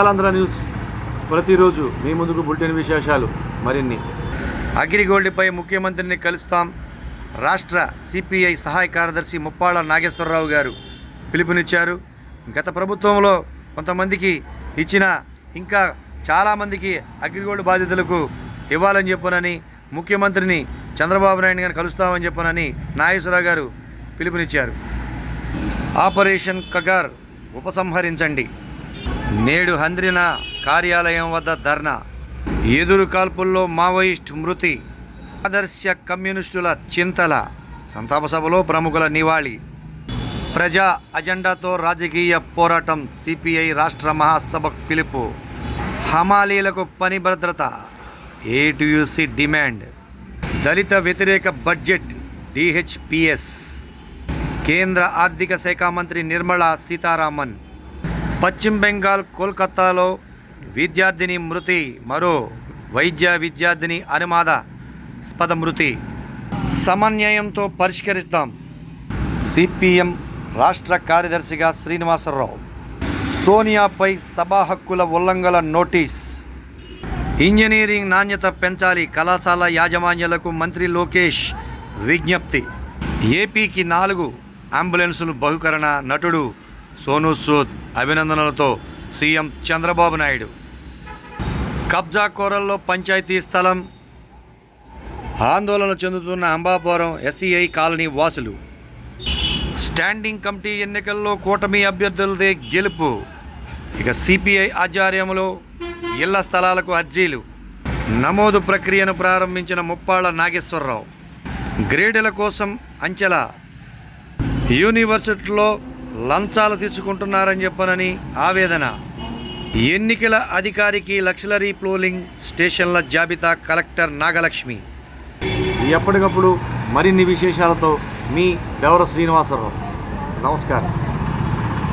Andhra news ప్రతిరోజు మీ ముందుకు bulletin విశేషాలు మరిన్ని. అగ్రిగోల్డ్పై ముఖ్యమంత్రిని కలుస్తాం. రాష్ట్ర సిపిఐ సహాయ కార్యదర్శి ముప్పాళ్ళ నాగేశ్వరరావు గారు పిలుపునిచ్చారు. గత ప్రభుత్వంలో కొంతమందికి ఇచ్చిన ఇంకా చాలామందికి అగ్రిగోల్డ్ బాధితులకు ఇవ్వాలని చెప్పనని ముఖ్యమంత్రిని చంద్రబాబు నాయుడు గారిని కలుస్తామని చెప్పనని నాగేశ్వరరావు గారు పిలుపునిచ్చారు. ఆపరేషన్ కగార్ ఉపసంహరించండి. నేడు హంద్రిన కార్యాలయం వద్ద ధర్నా. ఎదురు కాల్పుల్లో మావోయిస్ట్ మృతి. ఆదర్శ కమ్యూనిస్టుల చింతల. సంతాప సభలో ప్రముఖుల నివాళి. ప్రజా అజెండాతో రాజకీయ పోరాటం సిపిఐ రాష్ట్ర మహాసభ పిలుపు. హమాలీలకు పని భద్రత. ATUC demand. దళిత వ్యతిరేక బడ్జెట్ డిహెచ్పిఎస్ కేంద్ర ఆర్థిక శాఖ మంత్రి నిర్మలా సీతారామన్. పశ్చిమ బెంగాల్ కోల్కతాలో విద్యార్థిని మృతి మరో వైద్య విద్యార్థిని అనుమాదాస్పద మృతి. సమన్వయంతో పరిష్కరిస్తాం. సిపిఎం రాష్ట్ర కార్యదర్శిగా శ్రీనివాసరావు. సోనియాపై సభా హక్కుల ఉల్లంఘన నోటీస్. ఇంజనీరింగ్ నాణ్యత పెంచాలి కళాశాల యాజమాన్యాలకు మంత్రి లోకేష్ విజ్ఞప్తి. ఏపీకి నాలుగు అంబులెన్సులు బహుకరణ నటుడు సోనూ సూద్ అభినందనలతో సీఎం చంద్రబాబు నాయుడు. కబ్జా కోరల్లో పంచాయతీ స్థలం. ఆందోళన చెందుతున్న అంబాపురం ఎస్సీఐ కాలనీ వాసులు. స్టాండింగ్ కమిటీ ఎన్నికల్లో కూటమి అభ్యర్థులదే గెలుపు. ఇక సిపిఐ ఆధ్వర్యంలో ఇళ్ళ స్థలాలకు అర్జీలు. నమోదు ప్రక్రియను ప్రారంభించిన ముప్పాళ్ళ నాగేశ్వరరావు. గ్రేడుల కోసం అంచెల. యూనివర్సిటీలో లంచాలు తీసుకుంటున్నారని చెప్పనని ఆవేదన. ఎన్నికల అధికారికి లక్షలరీ పోలింగ్ స్టేషన్ల జాబితా కలెక్టర్ నాగలక్ష్మి. ఎప్పటికప్పుడు మరిన్ని విశేషాలతో మీ దేవర శ్రీనివాసరావు. నమస్కారం.